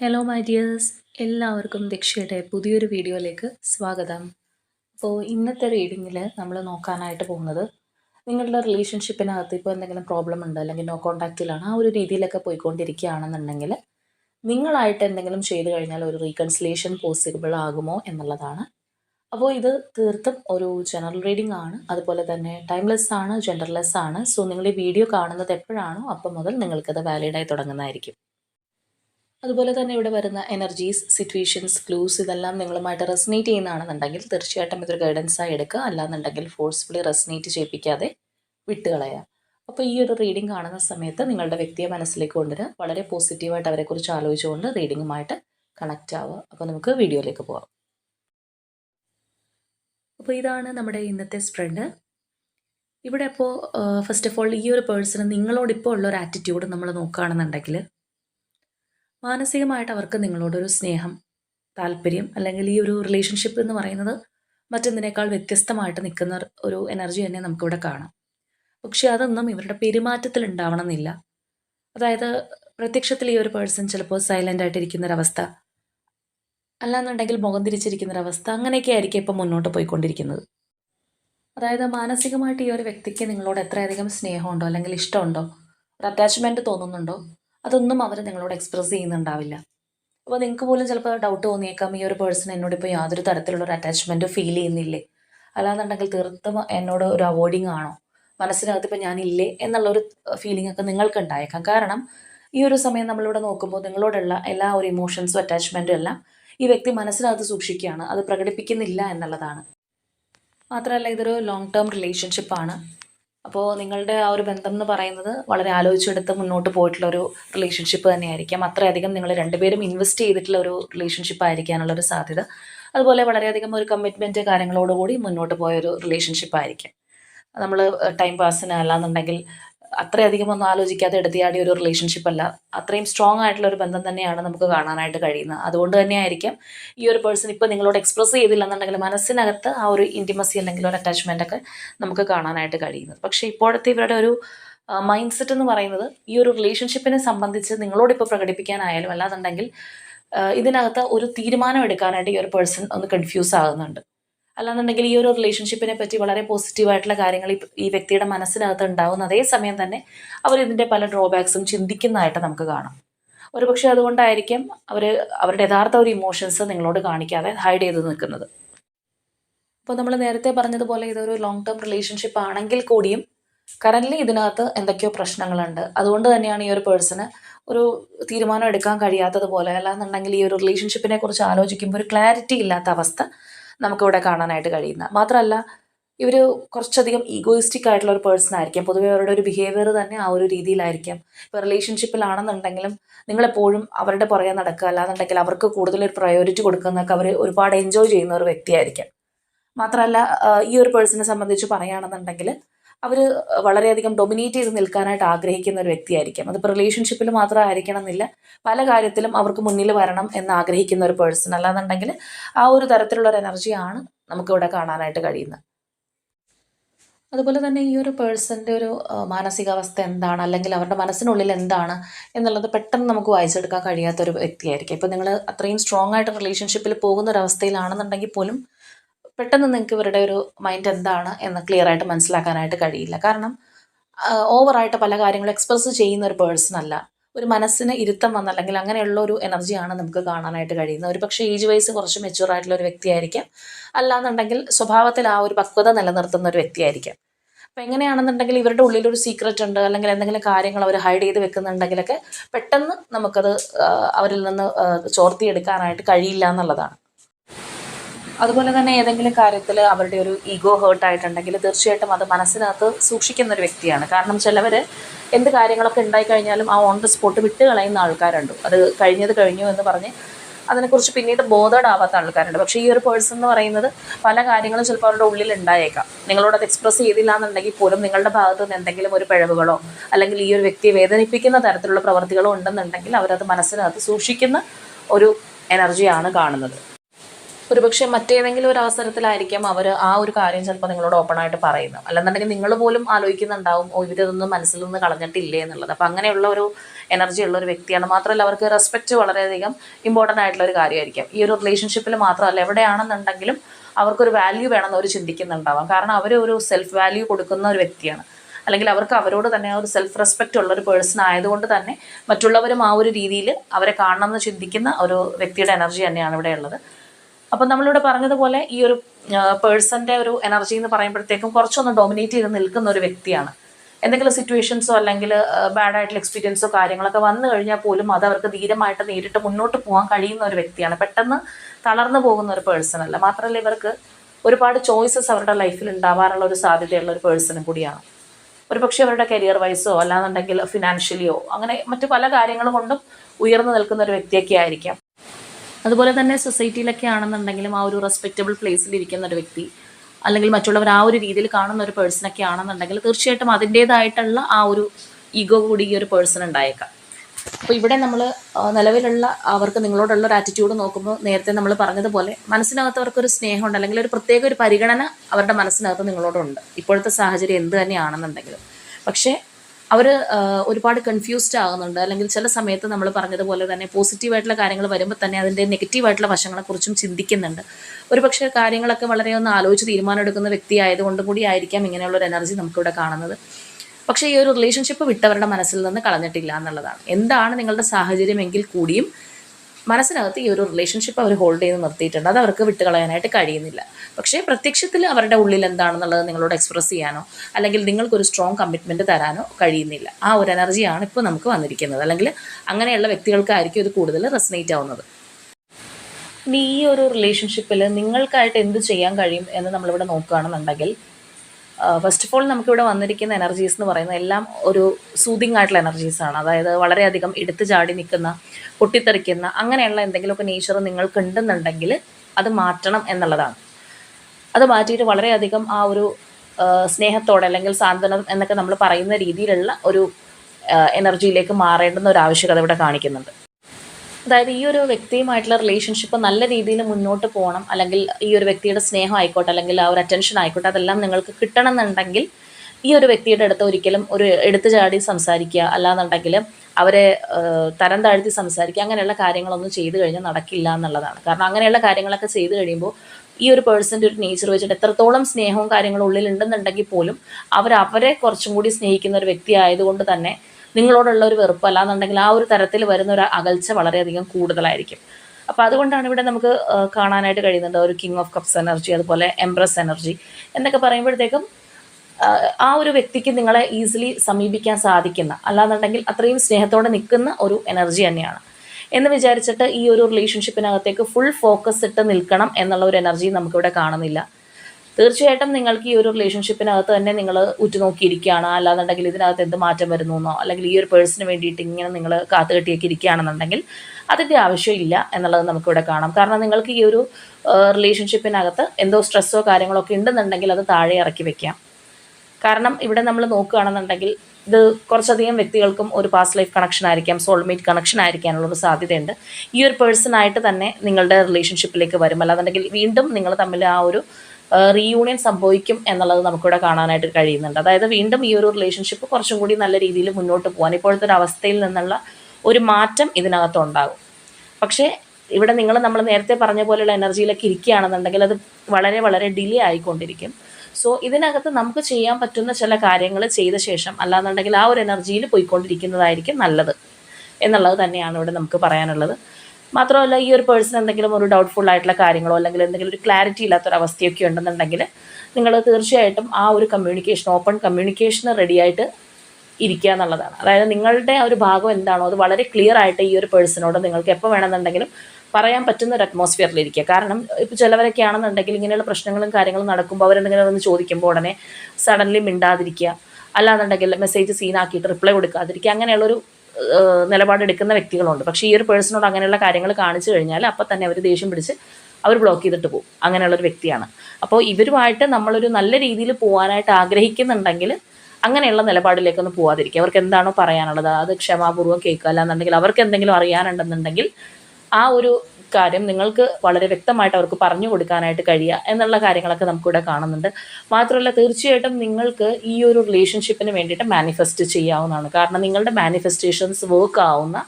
Hello my dears എല്ലാവർക്കും ദക്ഷയുടെ പുതിയൊരു വീഡിയോയിലേക്ക് സ്വാഗതം. അപ്പോൾ ഇന്നത്തെ റീഡിങ്ങിൽ നമ്മൾ നോക്കാനായിട്ട് പോകുന്നത് നിങ്ങളുടെ റിലേഷൻഷിപ്പിനകത്ത് ഇപ്പോൾ എന്തെങ്കിലും പ്രോബ്ലം ഉണ്ട്? അല്ലെങ്കിൽ നോ കോൺടാക്റ്റിലാണ് ആ ഒരു രീതിയിലൊക്കെ പോയിക്കൊണ്ടിരിക്കുകയാണെന്നുണ്ടെങ്കിൽ നിങ്ങളായിട്ട് എന്തെങ്കിലും ചെയ്തു കഴിഞ്ഞാൽ ഒരു റീകൺസിലേഷൻ പോസിബിൾ ആകുമോ എന്നുള്ളതാണ്. അപ്പോൾ ഇത് തീർത്തും ഒരു ജനറൽ റീഡിംഗ് ആണ്. അതുപോലെ തന്നെ ടൈംലെസ് ആണ് ജെൻഡർലെസ് ആണ്. സോ നിങ്ങൾ ഈ വീഡിയോ കാണുന്നത് എപ്പോഴാണോ അപ്പം മുതൽ നിങ്ങൾക്കത് വാലിഡായി തുടങ്ങുന്നതായിരിക്കും. അതുപോലെ തന്നെ ഇവിടെ വരുന്ന എനർജീസ് സിറ്റുവേഷൻസ് ക്ലൂസ് ഇതെല്ലാം നിങ്ങളുമായിട്ട് റെസനേറ്റ് ചെയ്യുന്നതാണെന്നുണ്ടെങ്കിൽ തീർച്ചയായിട്ടും ഇതൊരു ഗൈഡൻസായി എടുക്കുക. അല്ലാന്നുണ്ടെങ്കിൽ ഫോഴ്സ്ഫുള്ളി റെസനേറ്റ് ചെയ്യിപ്പിക്കാതെ വിട്ടുകളയാം അപ്പോൾ ഈ ഒരു റീഡിംഗ് കാണുന്ന സമയത്ത് നിങ്ങളുടെ വ്യക്തിയെ മനസ്സിലേക്ക് കൊണ്ടുവരിക. വളരെ പോസിറ്റീവായിട്ട് അവരെക്കുറിച്ച് ആലോചിച്ചുകൊണ്ട് റീഡിങ്ങുമായിട്ട് കണക്റ്റ് ആവുക. അപ്പോൾ നമുക്ക് വീഡിയോയിലേക്ക് പോവാം. അപ്പോൾ ഇതാണ് നമ്മുടെ ഇന്നത്തെ സ്പ്രെഡ് ഇവിടെ അപ്പോൾ ഫസ്റ്റ് ഓഫ് ഓൾ ഈ ഒരു പേഴ്സണ് നിങ്ങളോടിപ്പോൾ ഉള്ള ഒരു ആറ്റിറ്റ്യൂഡ് നമ്മൾ നോക്കുകയാണെന്നുണ്ടെങ്കിൽ മാനസികമായിട്ട് അവർക്ക് നിങ്ങളോടൊരു സ്നേഹം താല്പര്യം അല്ലെങ്കിൽ ഈ ഒരു റിലേഷൻഷിപ്പ് എന്ന് പറയുന്നത് മറ്റെന്തിനേക്കാൾ വ്യത്യസ്തമായിട്ട് നിൽക്കുന്ന ഒരു എനർജി തന്നെ നമുക്കിവിടെ കാണാം. പക്ഷെ അതൊന്നും ഇവരുടെ പെരുമാറ്റത്തിൽ ഉണ്ടാവണമെന്നില്ല. അതായത് പ്രത്യക്ഷത്തിൽ ഈ ഒരു പേഴ്സൺ ചിലപ്പോൾ സൈലന്റ് ആയിട്ടിരിക്കുന്നൊരവസ്ഥ അല്ലാന്നുണ്ടെങ്കിൽ മുഖം തിരിച്ചിരിക്കുന്നൊരവസ്ഥ അങ്ങനെയൊക്കെ ആയിരിക്കും ഇപ്പം മുന്നോട്ട് പോയിക്കൊണ്ടിരിക്കുന്നത്. അതായത് മാനസികമായിട്ട് ഈ ഒരു വ്യക്തിക്ക് നിങ്ങളോട് എത്രയധികം സ്നേഹമുണ്ടോ അല്ലെങ്കിൽ ഇഷ്ടമുണ്ടോ? ഒരു അറ്റാച്ച്മെന്റ് തോന്നുന്നുണ്ടോ? അതൊന്നും അവർ നിങ്ങളോട് എക്സ്പ്രസ് ചെയ്യുന്നുണ്ടാവില്ല. അപ്പോൾ നിങ്ങൾക്ക് പോലും ചിലപ്പോൾ ഡൗട്ട് തോന്നിയേക്കാം ഈ ഒരു പേഴ്സൺ എന്നോട് ഇപ്പോൾ യാതൊരു തരത്തിലുള്ള ഒരു അറ്റാച്ച്മെന്റോ ഫീൽ ചെയ്യുന്നില്ലേ? അല്ലാന്നുണ്ടെങ്കിൽ തീർത്തും എന്നോട് ഒരു അവോയ്ഡിങ് ആണോ? മനസ്സിനകത്ത് ഇപ്പോൾ ഞാനില്ലേ എന്നുള്ളൊരു ഫീലിംഗ് ഒക്കെ നിങ്ങൾക്ക് ഉണ്ടായേക്കാം കാരണം ഈ ഒരു സമയം നമ്മളിവിടെ നോക്കുമ്പോൾ നിങ്ങളോടുള്ള എല്ലാ ഒരു ഇമോഷൻസും അറ്റാച്ച്മെന്റും എല്ലാം ഈ വ്യക്തി മനസ്സിനകത്ത് സൂക്ഷിക്കുകയാണ്. അത് പ്രകടിപ്പിക്കുന്നില്ല എന്നുള്ളതാണ്. മാത്രമല്ല ഇതൊരു ലോങ് ടേം റിലേഷൻഷിപ്പാണ് അപ്പോൾ നിങ്ങളുടെ ആ ഒരു ബന്ധം എന്ന് പറയുന്നത് വളരെ ആലോചിച്ചെടുത്ത് മുന്നോട്ട് പോയിട്ടുള്ള ഒരു റിലേഷൻഷിപ്പ് തന്നെയായിരിക്കാം. അത്രയധികം നിങ്ങൾ രണ്ടുപേരും ഇൻവെസ്റ്റ് ചെയ്തിട്ടുള്ള ഒരു റിലേഷൻഷിപ്പ് ആയിരിക്കാനുള്ള ഒരു സാധ്യത. അതുപോലെ വളരെയധികം ഒരു കമ്മിറ്റ്മെന്റ് കാര്യങ്ങളോടുകൂടി മുന്നോട്ട് പോയ ഒരു റിലേഷൻഷിപ്പ് ആയിരിക്കാം. നമ്മൾ ടൈം പാസിന് അല്ലാന്നുണ്ടെങ്കിൽ അത്രയധികം ഒന്നും ആലോചിക്കാതെ എടുത്തിയാടിയ ഒരു റിലേഷൻഷിപ്പ് അല്ല. അത്രയും സ്ട്രോങ് ആയിട്ടുള്ള ഒരു ബന്ധം തന്നെയാണ് നമുക്ക് കാണാനായിട്ട് കഴിയുന്നത്. അതുകൊണ്ട് തന്നെയായിരിക്കും ഈ ഒരു പേഴ്സൺ ഇപ്പോൾ നിങ്ങളോട് എക്സ്പ്രസ് ചെയ്തില്ലെന്നുണ്ടെങ്കിൽ മനസ്സിനകത്ത് ആ ഒരു ഇന്റിമസി അല്ലെങ്കിൽ ഒരു അറ്റാച്ച്മെന്റ് ഒക്കെ നമുക്ക് കാണാനായിട്ട് കഴിയുന്നത്. പക്ഷേ ഇപ്പോഴത്തെ ഇവരുടെ ഒരു മൈൻഡ് സെറ്റ് എന്ന് പറയുന്നത് ഈ ഒരു റിലേഷൻഷിപ്പിനെ സംബന്ധിച്ച് നിങ്ങളോട് ഇപ്പോൾ പ്രകടിപ്പിക്കാനായാലും അല്ലാന്നുണ്ടെങ്കിൽ ഇതിനകത്ത് ഒരു തീരുമാനം എടുക്കാനായിട്ട് ഈ ഒരു പേഴ്സൺ ഒന്ന് കൺഫ്യൂസ് ആകുന്നുണ്ട്. അല്ലാന്നുണ്ടെങ്കിൽ ഈ ഒരു റിലേഷൻഷിപ്പിനെ പറ്റി വളരെ പോസിറ്റീവായിട്ടുള്ള കാര്യങ്ങൾ ഈ വ്യക്തിയുടെ മനസ്സിനകത്ത് അതേ സമയം തന്നെ അവർ ഇതിന്റെ പല ഡ്രോബാക്സും ചിന്തിക്കുന്നതായിട്ട് നമുക്ക് കാണാം. ഒരുപക്ഷെ അതുകൊണ്ടായിരിക്കും അവർ അവരുടെ യഥാർത്ഥ ഒരു ഇമോഷൻസ് നിങ്ങളോട് കാണിക്കാതെ ഹൈഡ് ചെയ്ത് നിൽക്കുന്നത്. അപ്പോൾ നമ്മൾ നേരത്തെ പറഞ്ഞതുപോലെ ഇതൊരു ലോങ് ടേം റിലേഷൻഷിപ്പ് ആണെങ്കിൽ കൂടിയും കറന്റ്ലി ഇതിനകത്ത് എന്തൊക്കെയോ പ്രശ്നങ്ങളുണ്ട്. അതുകൊണ്ട് തന്നെയാണ് ഈ ഒരു പേഴ്സണ് ഒരു തീരുമാനം എടുക്കാൻ കഴിയാത്തതുപോലെ അല്ലാന്നുണ്ടെങ്കിൽ ഈ ഒരു റിലേഷൻഷിപ്പിനെ കുറിച്ച് ആലോചിക്കുമ്പോൾ ഒരു ക്ലാരിറ്റി ഇല്ലാത്ത അവസ്ഥ നമുക്കിവിടെ കാണാനായിട്ട് കഴിയുന്നത് മാത്രമല്ല ഇവർ കുറച്ചധികം ഈഗോയിസ്റ്റിക് ആയിട്ടുള്ള ഒരു പേഴ്സൺ ആയിരിക്കാം. പൊതുവേ അവരുടെ ഒരു ബിഹേവിയർ തന്നെ ആ ഒരു രീതിയിലായിരിക്കാം. ഇപ്പോൾ റിലേഷൻഷിപ്പിലാണെന്നുണ്ടെങ്കിലും നിങ്ങളെപ്പോഴും അവരുടെ പുറകെ നടക്കുക. അല്ലാന്നുണ്ടെങ്കിൽ അവർക്ക് കൂടുതൽ ഒരു പ്രയോറിറ്റി കൊടുക്കുന്നതൊക്കെ അവർ ഒരുപാട് എൻജോയ് ചെയ്യുന്ന ഒരു വ്യക്തിയായിരിക്കാം. മാത്രമല്ല ഈ ഒരു പേഴ്സണെ സംബന്ധിച്ച് പറയുകയാണെന്നുണ്ടെങ്കിൽ അവർ വളരെയധികം ഡൊമിനേറ്റ് ചെയ്ത് നിൽക്കാനായിട്ട് ആഗ്രഹിക്കുന്ന ഒരു വ്യക്തിയായിരിക്കാം. അതിപ്പോൾ റിലേഷൻഷിപ്പിൽ മാത്രം ആയിരിക്കണം എന്നില്ല പല കാര്യത്തിലും അവർക്ക് മുന്നിൽ വരണം എന്ന് ആഗ്രഹിക്കുന്ന ഒരു പേഴ്സൺ അല്ലാന്നുണ്ടെങ്കിൽ ആ ഒരു തരത്തിലുള്ള ഒരു എനർജിയാണ് നമുക്കിവിടെ കാണാനായിട്ട് കഴിയുന്നത്. അതുപോലെ തന്നെ ഈ ഒരു പേഴ്സന്റെ ഒരു മാനസികാവസ്ഥ എന്താണ്? അല്ലെങ്കിൽ അവരുടെ മനസ്സിനുള്ളിൽ എന്താണ്? എന്നുള്ളത് പെട്ടെന്ന് നമുക്ക് വായിച്ചെടുക്കാൻ കഴിയാത്ത ഒരു വ്യക്തിയായിരിക്കും. ഇപ്പോൾ നിങ്ങൾ അത്രയും സ്ട്രോങ് ആയിട്ട് റിലേഷൻഷിപ്പിൽ പോകുന്ന ഒരു അവസ്ഥയിലാണെന്നുണ്ടെങ്കിൽ പോലും പെട്ടെന്ന് നിങ്ങൾക്ക് ഇവരുടെ ഒരു മൈൻഡ് എന്താണ് എന്ന് ക്ലിയർ ആയിട്ട് മനസ്സിലാക്കാനായിട്ട് കഴിയില്ല. കാരണം ഓവറായിട്ട് പല കാര്യങ്ങളും എക്സ്പ്രസ് ചെയ്യുന്ന ഒരു പേഴ്സൺ അല്ല. ഒരു മനസ്സിന് ഇരുത്തം വന്ന അല്ലെങ്കിൽ അങ്ങനെയുള്ള ഒരു എനർജിയാണ് നമുക്ക് കാണാനായിട്ട് കഴിയുന്നത്. ഒരു പക്ഷേ ഏജ് വൈസ് കുറച്ച് മെച്യൂർ ആയിട്ടുള്ള ഒരു വ്യക്തിയായിരിക്കാം അല്ലാന്നുണ്ടെങ്കിൽ സ്വഭാവത്തിൽ ആ ഒരു പക്വത നിലനിർത്തുന്ന ഒരു വ്യക്തിയായിരിക്കാം അപ്പം എങ്ങനെയാണെന്നുണ്ടെങ്കിൽ ഇവരുടെ ഉള്ളിൽ ഒരു സീക്രറ്റ് ഉണ്ട് അല്ലെങ്കിൽ എന്തെങ്കിലും കാര്യങ്ങൾ അവർ ഹൈഡ് ചെയ്ത് വെക്കുന്നുണ്ടെങ്കിലൊക്കെ പെട്ടെന്ന് നമുക്കത് അവരിൽ നിന്ന് ചോർത്തിയെടുക്കാനായിട്ട് കഴിയില്ല എന്നുള്ളതാണ്. അതുപോലെ തന്നെ ഏതെങ്കിലും കാര്യത്തിൽ അവരുടെ ഒരു ഈഗോ ഹേർട്ട് ആയിട്ടുണ്ടെങ്കിൽ തീർച്ചയായിട്ടും അത് മനസ്സിനകത്ത് സൂക്ഷിക്കുന്ന ഒരു വ്യക്തിയാണ്. കാരണം ചിലവർ എന്ത് കാര്യങ്ങളൊക്കെ ഉണ്ടായി കഴിഞ്ഞാലും ആ ഓൺ ദ സ്പോട്ട് വിട്ട് കളയുന്ന ആൾക്കാരുണ്ട്. അത് കഴിഞ്ഞത് കഴിഞ്ഞു എന്ന് പറഞ്ഞ് അതിനെക്കുറിച്ച് പിന്നീട് ബോധേഡ് ആവാത്ത ആൾക്കാരുണ്ട്. പക്ഷേ ഈ ഒരു പേഴ്സൺ എന്ന് പറയുന്നത് പല കാര്യങ്ങളും ചിലപ്പോൾ അവരുടെ ഉള്ളിൽ ഉണ്ടായേക്കാം. നിങ്ങളോട് അത് എക്സ്പ്രസ് ചെയ്തില്ല എന്നുണ്ടെങ്കിൽ പോലും നിങ്ങളുടെ ഭാഗത്ത് നിന്ന് എന്തെങ്കിലും ഒരു പിഴവുകളോ അല്ലെങ്കിൽ ഈ ഒരു വ്യക്തിയെ വേദനിപ്പിക്കുന്ന തരത്തിലുള്ള പ്രവർത്തികളോ ഉണ്ടെന്നുണ്ടെങ്കിൽ അവരത് മനസ്സിനകത്ത് സൂക്ഷിക്കുന്ന ഒരു എനർജിയാണ് കാണുന്നത്. ഒരുപക്ഷെ മറ്റേതെങ്കിലും ഒരു അവസരത്തിലായിരിക്കാം അവർ ആ ഒരു കാര്യം ചിലപ്പോൾ നിങ്ങളോട് ഓപ്പൺ ആയിട്ട് പറയുന്നത്. അല്ലെന്നുണ്ടെങ്കിൽ നിങ്ങൾ പോലും ആലോചിക്കുന്നുണ്ടാവും ഓ ഇവരിതൊന്നും മനസ്സിൽ നിന്ന് കളഞ്ഞിട്ടില്ലേ എന്നുള്ളത്. അപ്പം അങ്ങനെയുള്ള ഒരു എനർജി ഉള്ള ഒരു വ്യക്തിയാണ്. മാത്രമല്ല അവർക്ക് റെസ്പെക്റ്റ് വളരെയധികം ഇമ്പോർട്ടന്റ് ആയിട്ടുള്ള ഒരു കാര്യമായിരിക്കും. ഈ ഒരു റിലേഷൻഷിപ്പിൽ മാത്രമല്ല എവിടെയാണെന്നുണ്ടെങ്കിലും അവർക്കൊരു വാല്യൂ വേണമെന്ന് അവർ ചിന്തിക്കുന്നുണ്ടാവാം. കാരണം അവർ ഒരു സെൽഫ് വാല്യൂ കൊടുക്കുന്ന ഒരു വ്യക്തിയാണ്. അല്ലെങ്കിൽ അവർക്ക് അവരോട് തന്നെ ഒരു സെൽഫ് റെസ്പെക്റ്റ് ഉള്ള ഒരു പേഴ്സൺ ആയതുകൊണ്ട് തന്നെ മറ്റുള്ളവരും ആ ഒരു രീതിയിൽ അവരെ കാണണമെന്ന് ചിന്തിക്കുന്ന ഒരു വ്യക്തിയുടെ എനർജി തന്നെയാണ് ഇവിടെ ഉള്ളത് അപ്പം നമ്മളിവിടെ പറഞ്ഞതുപോലെ ഈ ഒരു പേഴ്സന്റെ ഒരു എനർജി എന്ന് പറയുമ്പോഴത്തേക്കും കുറച്ചൊന്ന് ഡോമിനേറ്റ് ചെയ്ത് നിൽക്കുന്ന ഒരു വ്യക്തിയാണ്. എന്തെങ്കിലും സിറ്റുവേഷൻസോ അല്ലെങ്കിൽ ബാഡ് ആയിട്ടുള്ള എക്സ്പീരിയൻസോ കാര്യങ്ങളൊക്കെ വന്നു കഴിഞ്ഞാൽ പോലും അത് അവർക്ക് ധീരമായിട്ട് നേരിട്ട് മുന്നോട്ട് പോകാൻ കഴിയുന്ന ഒരു വ്യക്തിയാണ്. പെട്ടെന്ന് തളർന്നു പോകുന്ന ഒരു പേഴ്സൺ അല്ല. മാത്രമല്ല ഇവർക്ക് ഒരുപാട് ചോയ്സസ് അവരുടെ ലൈഫിൽ ഉണ്ടാവാനുള്ള ഒരു സാധ്യതയുള്ള ഒരു പേഴ്സണും കൂടിയാണ്. ഒരു പക്ഷേ അവരുടെ കരിയർ വൈസോ അല്ലാന്നുണ്ടെങ്കിൽ ഫിനാൻഷ്യലിയോ അങ്ങനെ മറ്റു പല കാര്യങ്ങളും കൊണ്ടും ഉയർന്നു നിൽക്കുന്ന ഒരു വ്യക്തിയൊക്കെ ആയിരിക്കാം. അതുപോലെ തന്നെ സൊസൈറ്റിയിലൊക്കെ ആണെന്നുണ്ടെങ്കിലും ആ ഒരു റെസ്പെക്റ്റബിൾ പ്ലേസിൽ ഇരിക്കുന്ന ഒരു വ്യക്തി അല്ലെങ്കിൽ മറ്റുള്ളവർ ആ ഒരു രീതിയിൽ കാണുന്ന ഒരു പേഴ്സണൊക്കെ ആണെന്നുണ്ടെങ്കിൽ തീർച്ചയായിട്ടും അതിന്റേതായിട്ടുള്ള ആ ഒരു ഈഗോ കൂടി ഈ ഒരു പേഴ്സൺ ഉണ്ടായേക്കാം. അപ്പോൾ ഇവിടെ നമ്മൾ നിലവിലുള്ള അവർക്ക് നിങ്ങളോടുള്ള ഒരു ആറ്റിറ്റ്യൂഡ് നോക്കുമ്പോൾ നേരത്തെ നമ്മൾ പറഞ്ഞതുപോലെ മനസ്സിനകത്ത് അവർക്കൊരു സ്നേഹമുണ്ട് അല്ലെങ്കിൽ ഒരു പ്രത്യേക ഒരു പരിഗണന അവരുടെ മനസ്സിനകത്ത് നിങ്ങളോടുണ്ട്. ഇപ്പോഴത്തെ സാഹചര്യം എന്ത് തന്നെയാണെന്നുണ്ടെങ്കിലും. പക്ഷേ അവർ ഒരുപാട് കൺഫ്യൂസ്ഡ് ആകുന്നുണ്ട്. അല്ലെങ്കിൽ ചില സമയത്ത് നമ്മൾ പറഞ്ഞതുപോലെ തന്നെ പോസിറ്റീവായിട്ടുള്ള കാര്യങ്ങൾ വരുമ്പോൾ തന്നെ അതിന്റെ നെഗറ്റീവായിട്ടുള്ള വശങ്ങളെക്കുറിച്ചും ചിന്തിക്കുന്നുണ്ട്. ഒരു പക്ഷേ കാര്യങ്ങളൊക്കെ വളരെ ഒന്ന് ആലോചിച്ച് തീരുമാനമെടുക്കുന്ന വ്യക്തി ആയതുകൊണ്ട് കൂടി ആയിരിക്കാം ഇങ്ങനെയുള്ള ഒരു എനർജി നമുക്കിവിടെ കാണുന്നത്. പക്ഷേ ഈ ഒരു റിലേഷൻഷിപ്പ് വിട്ടവരുടെ മനസ്സിൽ നിന്ന് കളഞ്ഞിട്ടില്ല എന്നുള്ളതാണ്. എന്താണ് നിങ്ങളുടെ സാഹചര്യമെങ്കിൽ കൂടിയും മനസ്സിനകത്ത് ഈ ഒരു റിലേഷൻഷിപ്പ് അവർ ഹോൾഡ് ചെയ്ത് നിർത്തിയിട്ടുണ്ട്. അത് അവർക്ക് വിട്ടുകളയാനായിട്ട് കഴിയുന്നില്ല. പക്ഷേ പ്രത്യക്ഷത്തിൽ അവരുടെ ഉള്ളിൽ എന്താണെന്നുള്ളത് നിങ്ങളോട് എക്സ്പ്രസ് ചെയ്യാനോ അല്ലെങ്കിൽ നിങ്ങൾക്കൊരു സ്ട്രോങ് കമ്മിറ്റ്മെന്റ് തരാനോ കഴിയുന്നില്ല. ആ ഒരു എനർജിയാണ് ഇപ്പോൾ നമുക്ക് വന്നിരിക്കുന്നത്. അല്ലെങ്കിൽ അങ്ങനെയുള്ള വ്യക്തികൾക്കായിരിക്കും ഇത് കൂടുതൽ റെസനേറ്റ് ആവുന്നത്. ഇനി ഈ ഒരു റിലേഷൻഷിപ്പിൽ നിങ്ങൾക്കായിട്ട് എന്ത് ചെയ്യാൻ കഴിയും എന്ന് നമ്മളിവിടെ നോക്കുകയാണെന്നുണ്ടെങ്കിൽ ഫസ്റ്റ് ഓഫ് ഓൾ നമുക്കിവിടെ വന്നിരിക്കുന്ന എനർജീസ് എന്ന് പറയുന്നത് എല്ലാം ഒരു സൂതിങ് ആയിട്ടുള്ള എനർജീസ് ആണ്. അതായത് വളരെയധികം എടുത്തു ചാടി നിൽക്കുന്ന പൊട്ടിത്തെറിക്കുന്ന അങ്ങനെയുള്ള എന്തെങ്കിലുമൊക്കെ നേച്ചർ നിങ്ങൾക്ക് ഉണ്ടെന്നുണ്ടെങ്കിൽ അത് മാറ്റണം എന്നുള്ളതാണ്. അത് മാറ്റിയിട്ട് വളരെയധികം ആ ഒരു സ്നേഹത്തോടെ അല്ലെങ്കിൽ സാന്ത്വനം എന്നൊക്കെ നമ്മൾ പറയുന്ന രീതിയിലുള്ള ഒരു എനർജിയിലേക്ക് മാറേണ്ടുന്ന ഒരു ആവശ്യകത ഇവിടെ കാണിക്കുന്നുണ്ട്. അതായത് ഈ ഒരു വ്യക്തിയുമായിട്ടുള്ള റിലേഷൻഷിപ്പ് നല്ല രീതിയിൽ മുന്നോട്ട് പോകണം. അല്ലെങ്കിൽ ഈ ഒരു വ്യക്തിയുടെ സ്നേഹം ആയിക്കോട്ടെ അല്ലെങ്കിൽ ആ ഒരു അറ്റൻഷൻ ആയിക്കോട്ടെ അതെല്ലാം നിങ്ങൾക്ക് കിട്ടണം എന്നുണ്ടെങ്കിൽ ഈ ഒരു വ്യക്തിയുടെ അടുത്ത് ഒരിക്കലും ഒരു എടുത്തു ചാടി സംസാരിക്കുക. അല്ലാന്നുണ്ടെങ്കിൽ അവരെ തരം താഴ്ത്തി സംസാരിക്കുക. അങ്ങനെയുള്ള കാര്യങ്ങളൊന്നും ചെയ്തു കഴിഞ്ഞാൽ നടക്കില്ല എന്നുള്ളതാണ്. കാരണം അങ്ങനെയുള്ള കാര്യങ്ങളൊക്കെ ചെയ്തു കഴിയുമ്പോൾ ഈ ഒരു പേഴ്സന്റെ ഒരു നേച്ചർ വെച്ചിട്ട് എത്രത്തോളം സ്നേഹവും കാര്യങ്ങളും ഉള്ളിലുണ്ടെന്നുണ്ടെങ്കിൽ പോലും അവർ അവരെ കുറച്ചും കൂടി സ്നേഹിക്കുന്ന ഒരു വ്യക്തി ആയതുകൊണ്ട് തന്നെ നിങ്ങളോടുള്ള ഒരു വെറുപ്പ് അല്ലാന്നുണ്ടെങ്കിൽ ആ ഒരു തരത്തിൽ വരുന്ന ഒരു അകൽച്ച വളരെയധികം കൂടുതലായിരിക്കും. അപ്പോൾ അതുകൊണ്ടാണ് ഇവിടെ നമുക്ക് കാണാനായിട്ട് കഴിയുന്നത് ഒരു കിങ് ഓഫ് കപ്സ് എനർജി അതുപോലെ എംപ്രസ് എനർജി എന്നൊക്കെ പറയുമ്പോഴത്തേക്കും ആ, ഒരു വ്യക്തിക്ക് നിങ്ങളെ ഈസിലി സമീപിക്കാൻ സാധിക്കുന്ന അല്ലാന്നുണ്ടെങ്കിൽ അത്രയും സ്നേഹത്തോടെ നിൽക്കുന്ന ഒരു എനർജി തന്നെയാണ്. എന്ന് വിചാരിച്ചിട്ട് ഈ ഒരു റിലേഷൻഷിപ്പിനകത്തേക്ക് ഫുൾ ഫോക്കസ് ഇട്ട് നിൽക്കണം എന്നുള്ള ഒരു എനർജി നമുക്കിവിടെ കാണുന്നില്ല. തീർച്ചയായിട്ടും നിങ്ങൾക്ക് ഈ ഒരു റിലേഷൻഷിപ്പിനകത്ത് തന്നെ നിങ്ങൾ ഉറ്റുനോക്കിയിരിക്കുകയാണ്. അല്ലാന്നുണ്ടെങ്കിൽ ഇതിനകത്ത് എന്ത് മാറ്റം വരുന്നു അല്ലെങ്കിൽ ഈ ഒരു പേഴ്സണിന് വേണ്ടിയിട്ട് ഇങ്ങനെ നിങ്ങൾ കാത്തുകെട്ടിയൊക്കെ ഇരിക്കുകയാണെന്നുണ്ടെങ്കിൽ അതിന്റെ ആവശ്യമില്ല എന്നുള്ളത് നമുക്കിവിടെ കാണാം. കാരണം നിങ്ങൾക്ക് ഈ ഒരു റിലേഷൻഷിപ്പിനകത്ത് എന്തോ സ്ട്രെസ്സോ കാര്യങ്ങളോ ഒക്കെ ഉണ്ടെന്നുണ്ടെങ്കിൽ അത് താഴെ ഇറക്കി വെക്കാം. കാരണം ഇവിടെ നമ്മൾ നോക്കുകയാണെന്നുണ്ടെങ്കിൽ ഇത് കുറച്ചധികം വ്യക്തികൾക്കും ഒരു പാസ്റ്റ് ലൈഫ് കണക്ഷൻ ആയിരിക്കാം സോൾമേറ്റ് കണക്ഷൻ ആയിരിക്കാനുള്ള ഒരു സാധ്യതയുണ്ട്. ഈ ഒരു പേഴ്സണായിട്ട് തന്നെ നിങ്ങളുടെ റിലേഷൻഷിപ്പിലേക്ക് വരും. അല്ലാന്നുണ്ടെങ്കിൽ വീണ്ടും നിങ്ങൾ തമ്മിൽ ആ ഒരു റീയൂണിയൻ സംഭവിക്കും എന്നുള്ളത് നമുക്കിവിടെ കാണാനായിട്ട് കഴിയുന്നുണ്ട്. അതായത് വീണ്ടും ഈ ഒരു റിലേഷൻഷിപ്പ് കുറച്ചും കൂടി നല്ല രീതിയിൽ മുന്നോട്ട് പോകാൻ ഇപ്പോഴത്തെ ഒരു അവസ്ഥയിൽ നിന്നുള്ള ഒരു മാറ്റം ഇതിനകത്ത് ഉണ്ടാകും. പക്ഷേ ഇവിടെ നിങ്ങൾ നമ്മൾ നേരത്തെ പറഞ്ഞ പോലെയുള്ള എനർജിയിലൊക്കെ ഇരിക്കുകയാണെന്നുണ്ടെങ്കിൽ അത് വളരെ വളരെ ഡിലേ ആയിക്കൊണ്ടിരിക്കും. സോ ഇതിനകത്ത് നമുക്ക് ചെയ്യാൻ പറ്റുന്ന ചില കാര്യങ്ങൾ ചെയ്ത ശേഷം അല്ലാന്നുണ്ടെങ്കിൽ ആ ഒരു എനർജിയിൽ പോയിക്കൊണ്ടിരിക്കുന്നതായിരിക്കും നല്ലത്. എന്നുള്ളത് തന്നെയാണ് ഇവിടെ നമുക്ക് പറയാനുള്ളത്. മാത്രമല്ല ഈ ഒരു പേഴ്സൺ എന്തെങ്കിലും ഒരു ഡൗട്ട്ഫുൾ ആയിട്ടുള്ള കാര്യങ്ങളോ അല്ലെങ്കിൽ എന്തെങ്കിലും ഒരു ക്ലാരിറ്റി ഇല്ലാത്തൊരു അവസ്ഥയൊക്കെ ഉണ്ടെന്നുണ്ടെങ്കിൽ നിങ്ങൾ തീർച്ചയായിട്ടും ആ ഒരു കമ്മ്യൂണിക്കേഷൻ ഓപ്പൺ കമ്മ്യൂണിക്കേഷന് റെഡിയായിട്ട് ഇരിക്കുക എന്നുള്ളതാണ്. അതായത് നിങ്ങളുടെ ആ ഒരു ഭാഗം എന്താണോ അത് വളരെ ക്ലിയർ ആയിട്ട് ഈ ഒരു പേഴ്സണോട് നിങ്ങൾക്ക് എപ്പോൾ വേണമെന്നുണ്ടെങ്കിലും പറയാൻ പറ്റുന്ന ഒരു അറ്റ്മോസ്ഫിയറിൽ ഇരിക്കുക. കാരണം ഇപ്പോൾ ചിലവരൊക്കെ ആണെന്നുണ്ടെങ്കിൽ ഇങ്ങനെയുള്ള പ്രശ്നങ്ങളും കാര്യങ്ങളും നടക്കുമ്പോൾ അവരെന്തെങ്കിലും ഒന്ന് ചോദിക്കുമ്പോൾ ഉടനെ സഡൻലി മിണ്ടാതിരിക്കുക. അല്ലാന്നുണ്ടെങ്കിൽ മെസ്സേജ് സീനാക്കിയിട്ട് റിപ്ലൈ കൊടുക്കാതിരിക്കുക. അങ്ങനെയുള്ളൊരു നിലപാടെടുക്കുന്ന വ്യക്തികളുണ്ട്. പക്ഷേ ഈ ഒരു പേഴ്സണോട് അങ്ങനെയുള്ള കാര്യങ്ങൾ കാണിച്ചു കഴിഞ്ഞാൽ അപ്പം തന്നെ അവർ ദേഷ്യം പിടിച്ച് അവർ ബ്ലോക്ക് ചെയ്തിട്ട് പോകും. അങ്ങനെയുള്ളൊരു വ്യക്തിയാണ്. അപ്പോൾ ഇവരുമായിട്ട് നമ്മളൊരു നല്ല രീതിയിൽ പോകാനായിട്ട് ആഗ്രഹിക്കുന്നുണ്ടെങ്കിൽ അങ്ങനെയുള്ള നിലപാടിലേക്കൊന്ന് പോവാതിരിക്കുക. അവർക്ക് എന്താണോ പറയാനുള്ളത്? അത് ക്ഷമാപൂർവം കേൾക്കുക. അല്ലാന്നുണ്ടെങ്കിൽ അവർക്ക് എന്തെങ്കിലും അറിയാനുണ്ടെന്നുണ്ടെങ്കിൽ ആ ഒരു കാര്യം നിങ്ങൾക്ക് വളരെ വ്യക്തമായിട്ട് അവർക്ക് പറഞ്ഞു കൊടുക്കാനായിട്ട് കഴിയുക എന്നുള്ള കാര്യങ്ങളൊക്കെ നമുക്കിവിടെ കാണുന്നുണ്ട്. മാത്രമല്ല തീർച്ചയായിട്ടും നിങ്ങൾക്ക് ഈ ഒരു റിലേഷൻഷിപ്പിന് വേണ്ടിയിട്ട് മാനിഫെസ്റ്റ് ചെയ്യാവുന്നതാണ്. കാരണം നിങ്ങളുടെ മാനിഫെസ്റ്റേഷൻസ് വർക്ക് ആവുന്ന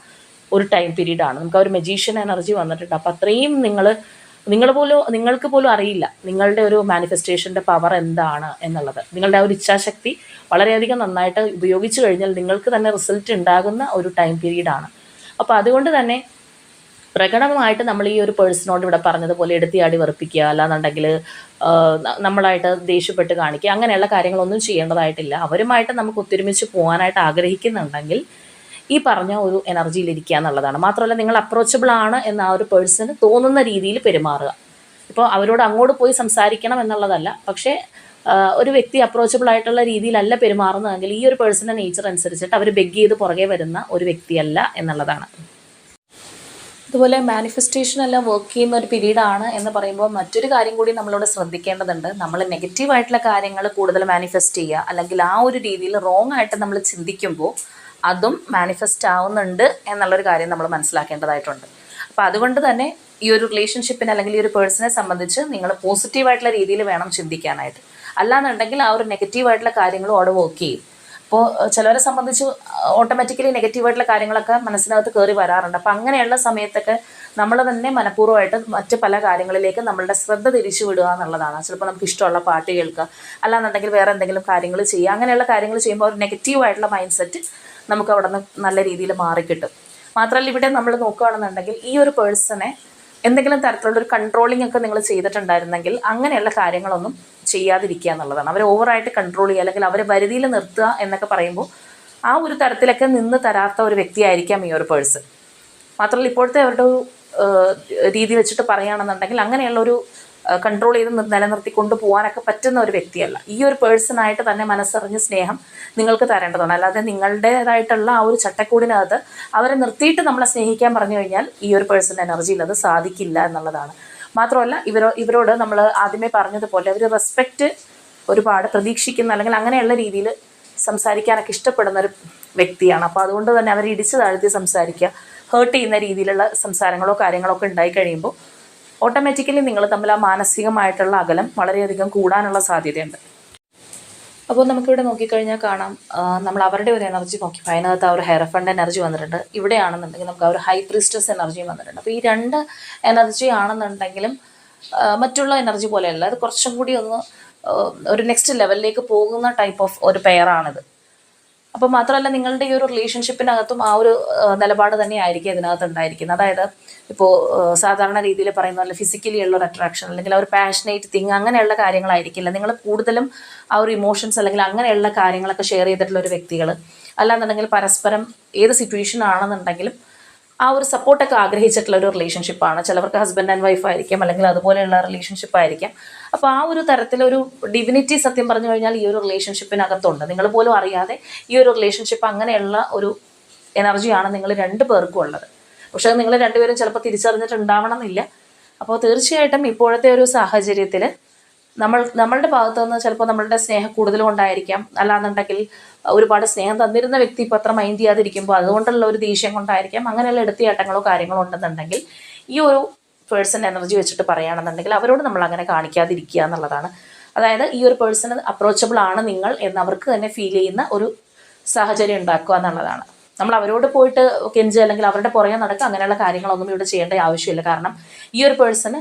ഒരു ടൈം പീരീഡ് ആണ്. നമുക്ക് ആ ഒരു മെജീഷ്യൻ എനർജി വന്നിട്ടുണ്ട്. അപ്പോൾ അത്രയും നിങ്ങൾ നിങ്ങൾ പോലും നിങ്ങൾക്ക് പോലും അറിയില്ല നിങ്ങളുടെ ഒരു മാനിഫെസ്റ്റേഷന്റെ പവർ എന്താണ് എന്നുള്ളത്. നിങ്ങളുടെ ആ ഒരു ഇച്ഛാശക്തി വളരെയധികം നന്നായിട്ട് ഉപയോഗിച്ചു കഴിഞ്ഞാൽ നിങ്ങൾക്ക് തന്നെ റിസൾട്ട് ഉണ്ടാകുന്ന ഒരു ടൈം പീരീഡാണ് അപ്പോൾ അതുകൊണ്ട് തന്നെ പ്രകടമായിട്ട് നമ്മൾ ഈ ഒരു പേഴ്സണോട് ഇവിടെ പറഞ്ഞതുപോലെ എടുത്തിയാടി വെറുപ്പിക്കുക അല്ലാന്നുണ്ടെങ്കിൽ നമ്മളായിട്ട് ദേഷ്യപ്പെട്ട് കാണിക്കുക അങ്ങനെയുള്ള കാര്യങ്ങളൊന്നും ചെയ്യേണ്ടതായിട്ടില്ല. അവരുമായിട്ട് നമുക്ക് ഒത്തൊരുമിച്ച് പോകാനായിട്ട് ആഗ്രഹിക്കുന്നുണ്ടെങ്കിൽ ഈ പറഞ്ഞ ഒരു എനർജിയിൽ ഇരിക്കുക എന്നുള്ളതാണ്. മാത്രമല്ല നിങ്ങൾ അപ്രോച്ചബിൾ ആണ് എന്ന് ആ ഒരു പേഴ്സണ് തോന്നുന്ന രീതിയിൽ പെരുമാറുക. ഇപ്പോൾ അവരോട് അങ്ങോട്ട് പോയി സംസാരിക്കണം എന്നുള്ളതല്ല പക്ഷേ ഒരു വ്യക്തി അപ്രോച്ചബിൾ ആയിട്ടുള്ള രീതിയിലല്ല പെരുമാറുന്നതെങ്കിൽ ഈ ഒരു പേഴ്സണിന്റെ നേച്ചർ അനുസരിച്ചിട്ട് അവർ ബെഗ് ചെയ്ത് പുറകെ വരുന്ന ഒരു വ്യക്തിയല്ല എന്നുള്ളതാണ്. അതുപോലെ മാനിഫെസ്റ്റേഷൻ എല്ലാം വർക്ക് ചെയ്യുന്ന ഒരു പീരീഡാണ് എന്ന് പറയുമ്പോൾ മറ്റൊരു കാര്യം കൂടി നമ്മളിവിടെ ശ്രദ്ധിക്കേണ്ടതുണ്ട്. നമ്മൾ നെഗറ്റീവ് ആയിട്ടുള്ള കാര്യങ്ങൾ കൂടുതൽ മാനിഫെസ്റ്റ് ചെയ്യുക. അല്ലെങ്കിൽ ആ ഒരു രീതിയിൽ റോങ് ആയിട്ട് നമ്മൾ ചിന്തിക്കുമ്പോൾ അതും മാനിഫെസ്റ്റ് ആവുന്നുണ്ട് എന്നുള്ളൊരു കാര്യം നമ്മൾ മനസ്സിലാക്കേണ്ടതായിട്ടുണ്ട്. അപ്പോൾ അതുകൊണ്ട് തന്നെ ഈ ഒരു റിലേഷൻഷിപ്പിനെ അല്ലെങ്കിൽ ഈ ഒരു പേഴ്സണെ സംബന്ധിച്ച് നിങ്ങൾ പോസിറ്റീവായിട്ടുള്ള രീതിയിൽ വേണം ചിന്തിക്കാനായിട്ട്. അല്ലാന്നുണ്ടെങ്കിൽ ആ ഒരു നെഗറ്റീവായിട്ടുള്ള കാര്യങ്ങളും അവിടെ വർക്ക് ചെയ്യും. അപ്പോൾ ചിലവരെ സംബന്ധിച്ച് ഓട്ടോമാറ്റിക്കലി നെഗറ്റീവായിട്ടുള്ള കാര്യങ്ങളൊക്കെ മനസ്സിനകത്ത് കയറി വരാറുണ്ട്. അപ്പോൾ അങ്ങനെയുള്ള സമയത്തൊക്കെ നമ്മൾ തന്നെ മനഃപൂർവമായിട്ട് മറ്റ് പല കാര്യങ്ങളിലേക്ക് നമ്മളുടെ ശ്രദ്ധ തിരിച്ചു വിടുക എന്നുള്ളതാണ്. ചിലപ്പോൾ നമുക്ക് ഇഷ്ടമുള്ള പാട്ട് കേൾക്കുക അല്ലാന്നുണ്ടെങ്കിൽ വേറെ എന്തെങ്കിലും കാര്യങ്ങൾ ചെയ്യുക. അങ്ങനെയുള്ള കാര്യങ്ങൾ ചെയ്യുമ്പോൾ ഒരു നെഗറ്റീവായിട്ടുള്ള മൈൻഡ് സെറ്റ് നമുക്ക് അവിടെ നിന്ന് നല്ല രീതിയിൽ മാറിക്കിട്ടും. മാത്രമല്ല ഇവിടെ നമ്മൾ നോക്കുകയാണെന്നുണ്ടെങ്കിൽ ഈ ഒരു പേഴ്സണെ എന്തെങ്കിലും തരത്തിലുള്ള ഒരു കൺട്രോളിംഗ് ഒക്കെ നിങ്ങൾ ചെയ്തിട്ടുണ്ടായിരുന്നെങ്കിൽ അങ്ങനെയുള്ള കാര്യങ്ങളൊന്നും ചെയ്യാതിരിക്കുക എന്നുള്ളതാണ്. അവരെ ഓവറായിട്ട് കൺട്രോൾ ചെയ്യുക അല്ലെങ്കിൽ അവരെ വരുതിയിൽ നിർത്തുക എന്നൊക്കെ പറയുമ്പോൾ ആ ഒരു തരത്തിലൊക്കെ നിന്ന് തരാത്ത ഒരു വ്യക്തിയായിരിക്കാം ഈ ഒരു പേഴ്സൺ മാത്രമല്ല ഇപ്പോഴത്തെ അവരുടെ രീതി വെച്ചിട്ട് പറയുകയാണെന്നുണ്ടെങ്കിൽ അങ്ങനെയുള്ള ഒരു കൺട്രോൾ ചെയ്ത് നിലനിർത്തി കൊണ്ടുപോകാനൊക്കെ പറ്റുന്ന ഒരു വ്യക്തിയല്ല. ഈ ഒരു പേഴ്സണായിട്ട് തന്നെ മനസ്സറിഞ്ഞ് സ്നേഹം നിങ്ങൾക്ക് തരേണ്ടതാണ്. അല്ലാതെ നിങ്ങളുടേതായിട്ടുള്ള ആ ഒരു ചട്ടക്കൂടിനകത്ത് അവരെ നിർത്തിയിട്ട് നമ്മളെ സ്നേഹിക്കാൻ പറഞ്ഞു കഴിഞ്ഞാൽ ഈ ഒരു പേഴ്സൺ എനർജിയിൽ അത് സാധിക്കില്ല എന്നുള്ളതാണ്. മാത്രമല്ല ഇവരോ ഇവരോട് നമ്മൾ ആദ്യമേ പറഞ്ഞതുപോലെ അവർ റെസ്പെക്റ്റ് ഒരുപാട് പ്രതീക്ഷിക്കുന്ന അല്ലെങ്കിൽ അങ്ങനെയുള്ള രീതിയിൽ സംസാരിക്കാനൊക്കെ ഇഷ്ടപ്പെടുന്ന ഒരു വ്യക്തിയാണ്. അപ്പോൾ അതുകൊണ്ട് തന്നെ അവർ ഇടിച്ച് താഴ്ത്തി സംസാരിക്കുക ഹേർട്ട് ചെയ്യുന്ന രീതിയിലുള്ള സംസാരങ്ങളോ കാര്യങ്ങളോ ഒക്കെ ഉണ്ടായി കഴിയുമ്പോൾ ഓട്ടോമാറ്റിക്കലി നിങ്ങൾ തമ്മിൽ ആ മാനസികമായിട്ടുള്ള അകലം വളരെയധികം കൂടാനുള്ള സാധ്യതയുണ്ട്. അപ്പോൾ നമുക്കിവിടെ നോക്കിക്കഴിഞ്ഞാൽ കാണാം നമ്മൾ അവരുടെ ഒരു എനർജി നോക്കി. അതിനകത്ത് ആ ഒരു ഹെയർ ഫണ്ട് എനർജി വന്നിട്ടുണ്ട്. ഇവിടെയാണെന്നുണ്ടെങ്കിൽ നമുക്ക് ആ ഒരു ഹൈ പ്രിസ്റ്റസ് എനർജിയും വന്നിട്ടുണ്ട്. അപ്പോൾ ഈ രണ്ട് എനർജി ആണെന്നുണ്ടെങ്കിലും മറ്റുള്ള എനർജി പോലെയല്ല. അത് കുറച്ചും കൂടി ഒന്ന് ഒരു നെക്സ്റ്റ് ലെവലിലേക്ക് പോകുന്ന ടൈപ്പ് ഓഫ് ഒരു പെയറാണിത് അപ്പോൾ മാത്രമല്ല നിങ്ങളുടെ ഈ ഒരു റിലേഷൻഷിപ്പിനകത്തും ആ ഒരു നിലപാട് തന്നെ ആയിരിക്കും ഇതിനകത്ത് ഉണ്ടായിരിക്കുന്നത്. അതായത് ഇപ്പോൾ സാധാരണ രീതിയിൽ പറയുന്ന പോലെ ഫിസിക്കലി ഉള്ള ഒരു അട്രാക്ഷൻ അല്ലെങ്കിൽ ആ ഒരു പാഷനേറ്റ് തിങ് അങ്ങനെയുള്ള കാര്യങ്ങളായിരിക്കില്ല. നിങ്ങൾ കൂടുതലും ആ ഒരു ഇമോഷൻസ് അല്ലെങ്കിൽ അങ്ങനെയുള്ള കാര്യങ്ങളൊക്കെ ഷെയർ ചെയ്തിട്ടുള്ള ഒരു വ്യക്തികൾ അല്ലാന്നുണ്ടെങ്കിൽ പരസ്പരം ഏത് സിറ്റുവേഷൻ ആണെന്നുണ്ടെങ്കിലും ആ ഒരു സപ്പോർട്ടൊക്കെ ആഗ്രഹിച്ചിട്ടുള്ള ഒരു റിലേഷൻഷിപ്പാണ് ചിലവർക്ക് ഹസ്ബൻഡ് ആൻഡ് വൈഫ് ആയിരിക്കാം അല്ലെങ്കിൽ അതുപോലെയുള്ള റിലേഷൻഷിപ്പ് ആയിരിക്കാം. അപ്പോൾ ആ ഒരു തരത്തിലൊരു ഡിവിനിറ്റി സത്യം പറഞ്ഞു കഴിഞ്ഞാൽ ഈ ഒരു റിലേഷൻഷിപ്പിനകത്തുണ്ട് നിങ്ങൾ പോലും അറിയാതെ ഈ ഒരു റിലേഷൻഷിപ്പ് അങ്ങനെയുള്ള ഒരു എനർജിയാണ് നിങ്ങൾ രണ്ട് പേർക്കും ഉള്ളത്. പക്ഷേ നിങ്ങൾ രണ്ടുപേരും ചിലപ്പോൾ തിരിച്ചറിഞ്ഞിട്ടുണ്ടാവണം എന്നില്ല. അപ്പോൾ തീർച്ചയായിട്ടും ഇപ്പോഴത്തെ ഒരു സാഹചര്യത്തിൽ നമ്മൾ നമ്മളുടെ ഭാഗത്തു നിന്ന് ചിലപ്പോൾ നമ്മളുടെ സ്നേഹം കൂടുതൽ കൊണ്ടായിരിക്കാം അല്ലാന്നുണ്ടെങ്കിൽ ഒരുപാട് സ്നേഹം തന്നിരുന്ന വ്യക്തി ഇപ്പോൾ അത്ര മൈൻഡ് ചെയ്യാതിരിക്കുമ്പോൾ അതുകൊണ്ടുള്ള ഒരു ദേഷ്യം കൊണ്ടായിരിക്കാം. അങ്ങനെയുള്ള എടുത്തിയാട്ടങ്ങളോ കാര്യങ്ങളോ ഉണ്ടെന്നുണ്ടെങ്കിൽ ഈ ഒരു പേഴ്സൺ എനർജി വെച്ചിട്ട് പറയുകയാണെന്നുണ്ടെങ്കിൽ അവരോട് നമ്മൾ അങ്ങനെ കാണിക്കാതിരിക്കുക എന്നുള്ളതാണ്. അതായത് ഈ ഒരു പേഴ്സൺ അപ്രോച്ചബിൾ ആണ് നിങ്ങൾ എന്ന് അവർക്ക് തന്നെ ഫീൽ ചെയ്യുന്ന ഒരു സാഹചര്യം ഉണ്ടാക്കുക എന്നുള്ളതാണ്. നമ്മൾ അവരോട് പോയിട്ട് കെഞ്ച് അല്ലെങ്കിൽ അവരുടെ പുറകെ നടക്കുക അങ്ങനെയുള്ള കാര്യങ്ങളൊന്നും ഇവിടെ ചെയ്യേണ്ട ആവശ്യമില്ല. കാരണം ഈ ഒരു പേഴ്സണ്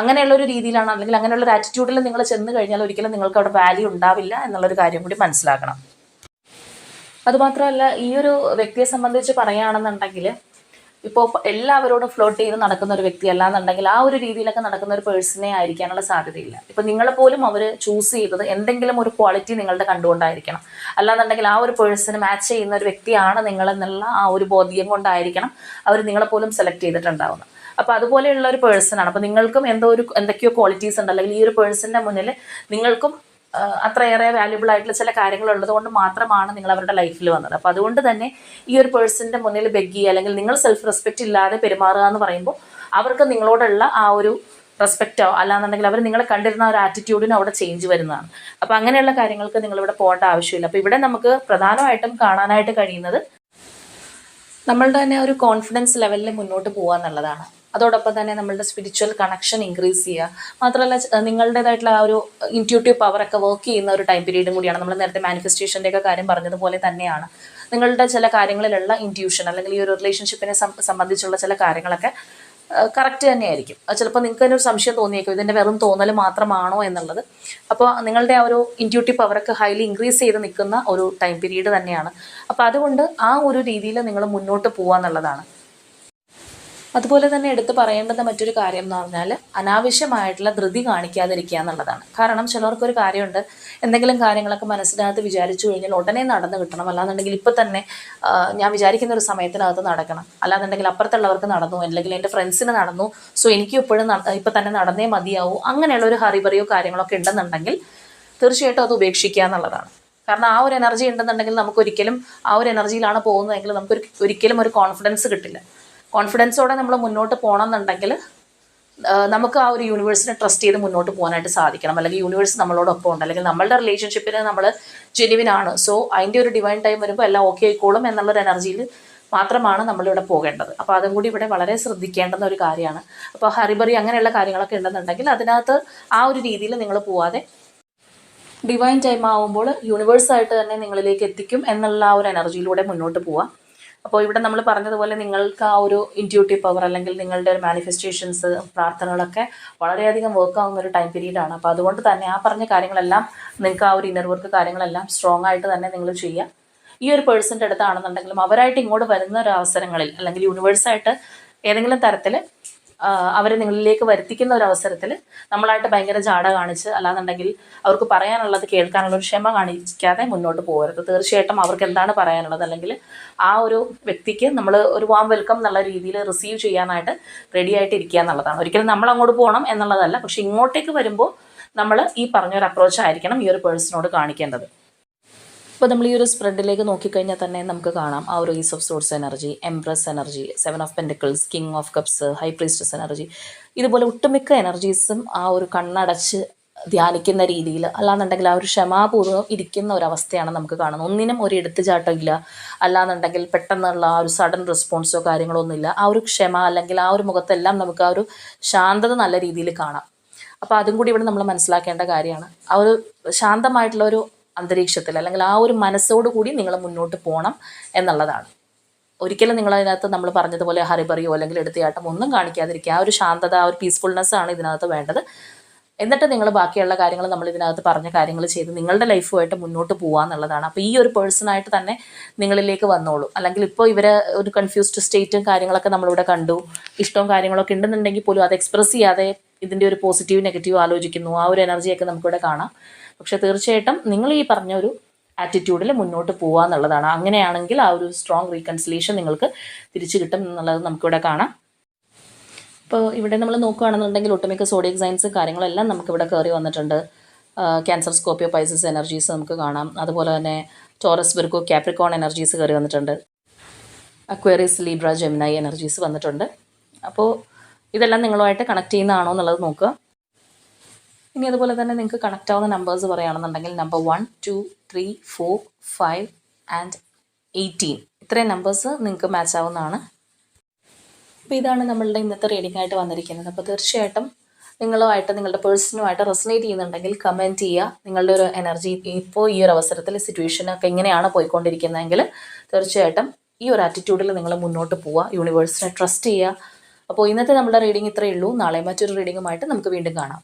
അങ്ങനെയുള്ള ഒരു രീതിയിലാണ് അല്ലെങ്കിൽ അങ്ങനെയുള്ള ഒരു ആറ്റിറ്റ്യൂഡിൽ നിങ്ങൾ ചെന്ന് കഴിഞ്ഞാൽ ഒരിക്കലും നിങ്ങൾക്ക് അവിടെ വാല്യൂ ഉണ്ടാവില്ല എന്നുള്ളൊരു കാര്യം കൂടി മനസ്സിലാക്കണം. അതുമാത്രമല്ല ഈ ഒരു വ്യക്തിയെ സംബന്ധിച്ച് പറയുകയാണെന്നുണ്ടെങ്കിൽ ഇപ്പോൾ എല്ലാവരോടും ഫ്ലോട്ട് ചെയ്ത് നടക്കുന്ന ഒരു വ്യക്തി അല്ലാന്നുണ്ടെങ്കിൽ ആ ഒരു രീതിയിലൊക്കെ നടക്കുന്ന ഒരു പേഴ്സണെ ആയിരിക്കാനുള്ള സാധ്യതയില്ല. ഇപ്പം നിങ്ങളെ പോലും അവർ ചൂസ് ചെയ്തത് എന്തെങ്കിലും ഒരു ക്വാളിറ്റി നിങ്ങളുടെ കണ്ടുകൊണ്ടായിരിക്കണം. അല്ലാന്നുണ്ടെങ്കിൽ ആ ഒരു പേഴ്സണ് മാച്ച് ചെയ്യുന്ന ഒരു വ്യക്തിയാണ് നിങ്ങളെന്നുള്ള ആ ഒരു ബോധ്യം കൊണ്ടായിരിക്കണം അവർ നിങ്ങളെ പോലും സെലക്ട് ചെയ്തിട്ടുണ്ടാവുന്നത്. അപ്പോൾ അതുപോലെയുള്ള ഒരു പേഴ്സൺ ആണ്. അപ്പോൾ നിങ്ങൾക്കും എന്തോ ഒരു എന്തൊക്കെയോ ക്വാളിറ്റീസ് ഉണ്ട്. അല്ലെങ്കിൽ ഈ ഒരു പേഴ്സണിന്റെ മുന്നിൽ നിങ്ങൾക്കും അത്രയേറെ വാല്യുബിൾ ആയിട്ടുള്ള ചില കാര്യങ്ങൾ ഉള്ളതുകൊണ്ട് മാത്രമാണ് നിങ്ങൾ അവരുടെ ലൈഫിൽ വന്നത്. അപ്പോൾ അതുകൊണ്ട് തന്നെ ഈ ഒരു പേഴ്സണിന്റെ മുന്നിൽ ബെഗ് അല്ലെങ്കിൽ നിങ്ങൾ സെൽഫ് റെസ്പെക്റ്റ് ഇല്ലാതെ പെരുമാറുക എന്ന് പറയുമ്പോൾ അവർക്ക് നിങ്ങളോടുള്ള ആ ഒരു റെസ്പെക്റ്റോ അല്ലാന്നുണ്ടെങ്കിൽ അവർ നിങ്ങളെ കണ്ടിരുന്ന ഒരു ആറ്റിറ്റ്യൂഡിനും അവിടെ ചേഞ്ച് വരുന്നതാണ്. അപ്പോൾ അങ്ങനെയുള്ള കാര്യങ്ങൾക്ക് നിങ്ങളിവിടെ പോകേണ്ട ആവശ്യമില്ല. അപ്പോൾ ഇവിടെ നമുക്ക് പ്രധാനമായിട്ടും കാണാനായിട്ട് കഴിയുന്നത് നമ്മളുടെ തന്നെ ഒരു കോൺഫിഡൻസ് ലെവലിൽ മുന്നോട്ട് പോകുക എന്നുള്ളതാണ്. അതോടൊപ്പം തന്നെ നമ്മളുടെ സ്പിരിച്വൽ കണക്ഷൻ ഇൻക്രീസ് ചെയ്യുക. മാത്രമല്ല നിങ്ങളുടേതായിട്ടുള്ള ആ ഒരു ഇന്റ്യൂട്ടീവ് പവറൊക്കെ വർക്ക് ചെയ്യുന്ന ഒരു ടൈം പീരീഡും കൂടിയാണ്. നമ്മൾ നേരത്തെ മാനിഫെസ്റ്റേഷന്റെ ഒക്കെ കാര്യം പറഞ്ഞതുപോലെ തന്നെയാണ്. നിങ്ങളുടെ ചില കാര്യങ്ങളിലുള്ള ഇന്റ്യൂഷൻ അല്ലെങ്കിൽ ഈ ഒരു റിലേഷൻഷിപ്പിനെ സംബന്ധിച്ചുള്ള ചില കാര്യങ്ങളൊക്കെ കറക്റ്റ് തന്നെയായിരിക്കും. ചിലപ്പോൾ നിങ്ങൾക്ക് തന്നെ ഒരു സംശയം തോന്നിയേക്കും. ഇതിന്റെ വെറും തോന്നൽ മാത്രമാണോ എന്നുള്ളത്. അപ്പോൾ നിങ്ങളുടെ ആ ഒരു ഇന്റ്യൂട്ടീവ് പവറൊക്കെ ഹൈലി ഇൻക്രീസ് ചെയ്ത് നിൽക്കുന്ന ഒരു ടൈം പീരീഡ് തന്നെയാണ്. അപ്പോൾ അതുകൊണ്ട് ആ ഒരു രീതിയിൽ നിങ്ങൾ മുന്നോട്ട് പോകുക എന്നുള്ളതാണ്. അതുപോലെ തന്നെ എടുത്തു പറയേണ്ടുന്ന മറ്റൊരു കാര്യം എന്ന് പറഞ്ഞാൽ അനാവശ്യമായിട്ടുള്ള ധൃതി കാണിക്കാതിരിക്കുക എന്നുള്ളതാണ്. കാരണം ചിലർക്കൊരു കാര്യമുണ്ട് എന്തെങ്കിലും കാര്യങ്ങളൊക്കെ മനസ്സിനകത്ത് വിചാരിച്ചു കഴിഞ്ഞാൽ ഉടനെ നടന്നു കിട്ടണം. അല്ലാന്നുണ്ടെങ്കിൽ ഇപ്പം തന്നെ ഞാൻ വിചാരിക്കുന്ന ഒരു സമയത്തിനകത്ത് നടക്കണം. അല്ലാന്നുണ്ടെങ്കിൽ അപ്പുറത്തുള്ളവർക്ക് നടന്നു അല്ലെങ്കിൽ എന്റെ ഫ്രണ്ട്സിന് നടന്നു സോ എനിക്കും ഇപ്പോഴും ഇപ്പം തന്നെ നടന്നേ മതിയാവൂ അങ്ങനെയുള്ള ഒരു ഹറിബറിയോ കാര്യങ്ങളൊക്കെ ഉണ്ടെന്നുണ്ടെങ്കിൽ തീർച്ചയായിട്ടും അത് ഉപേക്ഷിക്കുക എന്നുള്ളതാണ്. കാരണം ആ ഒരു എനർജി ഉണ്ടെന്നുണ്ടെങ്കിൽ നമുക്ക് ഒരിക്കലും ആ ഒരു എനർജിയിലാണ് പോകുന്നതെങ്കിൽ നമുക്ക് ഒരിക്കലും ഒരു കോൺഫിഡൻസ് കിട്ടില്ല. കോൺഫിഡൻസോടെ നമ്മൾ മുന്നോട്ട് പോകണം എന്നുണ്ടെങ്കിൽ നമുക്ക് ആ ഒരു യൂണിവേഴ്സിനെ ട്രസ്റ്റ് ചെയ്ത് മുന്നോട്ട് പോകാനായിട്ട് സാധിക്കണം. അല്ലെങ്കിൽ യൂണിവേഴ്സ് നമ്മളോടൊപ്പം ഉണ്ട്. അല്ലെങ്കിൽ നമ്മളുടെ റിലേഷൻഷിപ്പിന് നമ്മൾ ജെനുവിൻ ആണ്. സോ അതിന്റെ ഒരു ഡിവൈൻ ടൈം വരുമ്പോൾ എല്ലാം ഓക്കെ ആയിക്കോളും എന്നുള്ളൊരു എനർജിയിൽ മാത്രമാണ് നമ്മളിവിടെ പോകേണ്ടത്. അപ്പോൾ അതും കൂടി ഇവിടെ വളരെ ശ്രദ്ധിക്കേണ്ടുന്ന ഒരു കാര്യമാണ്. അപ്പോൾ ഹറിബറി അങ്ങനെയുള്ള കാര്യങ്ങളൊക്കെ ഉണ്ടെന്നുണ്ടെങ്കിൽ അതിനകത്ത് ആ ഒരു രീതിയിൽ നിങ്ങൾ പോവാതെ ഡിവൈൻ ടൈം ആവുമ്പോൾ യൂണിവേഴ്സായിട്ട് തന്നെ നിങ്ങളിലേക്ക് എത്തിക്കും എന്നുള്ള ആ ഒരു എനർജിയിലൂടെ മുന്നോട്ട് പോവാം. അപ്പോൾ ഇവിടെ നമ്മൾ പറഞ്ഞതുപോലെ നിങ്ങൾക്ക് ആ ഒരു ഇന്റ്യൂട്ടീവ് പവർ അല്ലെങ്കിൽ നിങ്ങളുടെ ഒരു മാനിഫെസ്റ്റേഷൻസ് പ്രാർത്ഥനകളൊക്കെ വളരെയധികം വർക്ക് ആവുന്ന ഒരു ടൈം പീരീഡാണ് അപ്പോൾ അതുകൊണ്ട് തന്നെ ആ പറഞ്ഞ കാര്യങ്ങളെല്ലാം നിങ്ങൾക്ക് ആ ഒരു ഇന്നർ വർക്ക് കാര്യങ്ങളെല്ലാം സ്ട്രോങ് ആയിട്ട് തന്നെ നിങ്ങൾ ചെയ്യുക. ഈ ഒരു പേഴ്സന്റെ അടുത്താണെന്നുണ്ടെങ്കിലും അവരായിട്ട് ഇങ്ങോട്ട് വരുന്ന ഒരു അവസരങ്ങളിൽ അല്ലെങ്കിൽ യൂണിവേഴ്സായിട്ട് ഏതെങ്കിലും തരത്തിൽ അവരെ നിങ്ങളിലേക്ക് വരുത്തിക്കുന്ന ഒരു അവസരത്തിൽ നമ്മളായിട്ട് ഭയങ്കര ജാട കാണിച്ച് അല്ലാന്നുണ്ടെങ്കിൽ അവർക്ക് പറയാനുള്ളത് കേൾക്കാനുള്ള ഒരു ക്ഷമ കാണിക്കാതെ മുന്നോട്ട് പോകരുത്. തീർച്ചയായിട്ടും അവർക്ക് എന്താണ് പറയാനുള്ളത്? അല്ലെങ്കിൽ ആ ഒരു വ്യക്തിക്ക് നമ്മൾ ഒരു വാം വെൽക്കം എന്നുള്ള രീതിയിൽ റിസീവ് ചെയ്യാനായിട്ട് റെഡി ആയിട്ട് ഇരിക്കുക എന്നുള്ളതാണ്. ഒരിക്കലും നമ്മൾ അങ്ങോട്ട് പോകണം എന്നുള്ളതല്ല. പക്ഷെ ഇങ്ങോട്ടേക്ക് വരുമ്പോൾ നമ്മൾ ഈ പറഞ്ഞൊരു അപ്രോച്ച് ആയിരിക്കണം ഈ ഒരു പേഴ്സണോട് കാണിക്കേണ്ടത്. ഇപ്പോൾ നമ്മൾ ഈ ഒരു സ്പ്രെഡിലേക്ക് നോക്കിക്കഴിഞ്ഞാൽ തന്നെ നമുക്ക് കാണാം. ആ ഒരു ace of swords energy empress energy seven of pentacles king of cups high priestess energy ഇതുപോലെ ഒട്ടുമിക്ക എനർജീസും ആ ഒരു കണ്ണടച്ച് ധ്യാനിക്കുന്ന രീതിയിൽ അല്ലാന്നുണ്ടെങ്കിൽ ആ ഒരു ക്ഷമാപൂർവം ഇരിക്കുന്ന ഒരു അവസ്ഥയാണ് നമുക്ക് കാണുന്നത്. ഒന്നിനും ഒരു എടുത്തുചാട്ടം ഇല്ല. അല്ലാന്നുണ്ടെങ്കിൽ പെട്ടെന്നുള്ള ആ ഒരു സഡൻ റെസ്പോൺസോ കാര്യങ്ങളോ ഒന്നുമില്ല ആ ഒരു ക്ഷമ അല്ലെങ്കിൽ ആ ഒരു മുഖത്തെല്ലാം നമുക്ക് ആ ഒരു ശാന്തത നല്ല രീതിയിൽ കാണാം. അപ്പോൾ അതും കൂടി ഇവിടെ നമ്മൾ മനസ്സിലാക്കേണ്ട കാര്യമാണ്. ആ ഒരു ശാന്തമായിട്ടുള്ള ഒരു അന്തരീക്ഷത്തിൽ അല്ലെങ്കിൽ ആ ഒരു മനസ്സോടു കൂടി നിങ്ങൾ മുന്നോട്ട് പോകണം എന്നുള്ളതാണ്. ഒരിക്കലും നിങ്ങൾ അതിനകത്ത് നമ്മൾ പറഞ്ഞതുപോലെ ഹറിബറിയോ അല്ലെങ്കിൽ എടുത്തിയാട്ടം ഒന്നും കാണിക്കാതിരിക്കുക. ആ ഒരു ശാന്തത ആ ഒരു പീസ്ഫുൾനെസ് ആണ് ഇതിനകത്ത് വേണ്ടത്. എന്നിട്ട് നിങ്ങൾ ബാക്കിയുള്ള കാര്യങ്ങൾ നമ്മൾ ഇതിനകത്ത് പറഞ്ഞ കാര്യങ്ങൾ ചെയ്ത് നിങ്ങളുടെ ലൈഫുമായിട്ട് മുന്നോട്ട് പോകുക എന്നുള്ളതാണ്. അപ്പോൾ ഈ ഒരു പേഴ്സണായിട്ട് തന്നെ നിങ്ങളിലേക്ക് വന്നോളൂ. അല്ലെങ്കിൽ ഇപ്പോൾ ഇവരെ ഒരു കൺഫ്യൂസ്ഡ് സ്റ്റേറ്റും കാര്യങ്ങളൊക്കെ നമ്മളിവിടെ കണ്ടു. ഇഷ്ടവും കാര്യങ്ങളൊക്കെ ഉണ്ടെന്നുണ്ടെങ്കിൽ പോലും അത് എക്സ്പ്രസ് ചെയ്യാതെ ഇതിന്റെ ഒരു പോസിറ്റീവ് നെഗറ്റീവ് ആലോചിക്കുന്നു. ആ ഒരു എനർജിയൊക്കെ നമുക്കിവിടെ കാണാം. പക്ഷേ തീർച്ചയായിട്ടും നിങ്ങൾ ഈ പറഞ്ഞ ഒരു ആറ്റിറ്റ്യൂഡിൽ മുന്നോട്ട് പോകുക എന്നുള്ളതാണ്. അങ്ങനെയാണെങ്കിൽ ആ ഒരു സ്ട്രോങ് റീകൺസിലേഷൻ നിങ്ങൾക്ക് തിരിച്ചു കിട്ടും എന്നുള്ളത് നമുക്കിവിടെ കാണാം. ഇപ്പോൾ ഇവിടെ നമ്മൾ നോക്കുകയാണെന്നുണ്ടെങ്കിൽ ഒട്ടുമിക്ക സോഡിയക് സയൻസ് കാര്യങ്ങളെല്ലാം നമുക്കിവിടെ കയറി വന്നിട്ടുണ്ട്. ക്യാൻസർ സ്കോപ്പിയോ പൈസസ് എനർജീസ് നമുക്ക് കാണാം. അതുപോലെ തന്നെ ടോറസ് ബിർക്കോ ക്യാപ്രിക്കോൺ എനർജീസ് കയറി വന്നിട്ടുണ്ട്. അക്വേറിയസ് ലീബ്ര ജെമിനായി എനർജീസ് വന്നിട്ടുണ്ട്. അപ്പോൾ ഇതെല്ലാം നിങ്ങളുമായിട്ട് കണക്ട് ചെയ്യുന്നതാണോ എന്നുള്ളത് നോക്കുക. ഇനി അതുപോലെ തന്നെ നിങ്ങൾക്ക് കണക്ട് ആവുന്ന നമ്പേഴ്സ് പറയുകയാണെന്നുണ്ടെങ്കിൽ number one two three four five and eighteen ഇത്രയും നമ്പേഴ്സ് നിങ്ങൾക്ക് മാച്ച് ആവുന്നതാണ്. അപ്പോൾ ഇതാണ് നമ്മളുടെ ഇന്നത്തെ റീഡിംഗ് ആയിട്ട് വന്നിരിക്കുന്നത്. അപ്പോൾ തീർച്ചയായിട്ടും നിങ്ങളുമായിട്ട് നിങ്ങളുടെ പേഴ്സണുമായിട്ട് റെസനേറ്റ് ചെയ്യുന്നുണ്ടെങ്കിൽ കമന്റ് ചെയ്യുക. നിങ്ങളുടെ ഒരു എനർജി ഇപ്പോൾ ഈ ഒരു അവസരത്തിൽ സിറ്റുവേഷനൊക്കെ എങ്ങനെയാണ് പോയിക്കൊണ്ടിരിക്കുന്നതെങ്കിൽ തീർച്ചയായിട്ടും ഈ ഒരു ആറ്റിറ്റ്യൂഡിൽ നിങ്ങൾ മുന്നോട്ട് പോവുക. യൂണിവേഴ്സിനെ ട്രസ്റ്റ് ചെയ്യുക. അപ്പോൾ ഇന്നത്തെ നമ്മുടെ റീഡിംഗ് ഇത്രയേ ഉള്ളൂ. നാളെ മറ്റൊരു റീഡിങ്ങുമായിട്ട് നമുക്ക് വീണ്ടും കാണാം.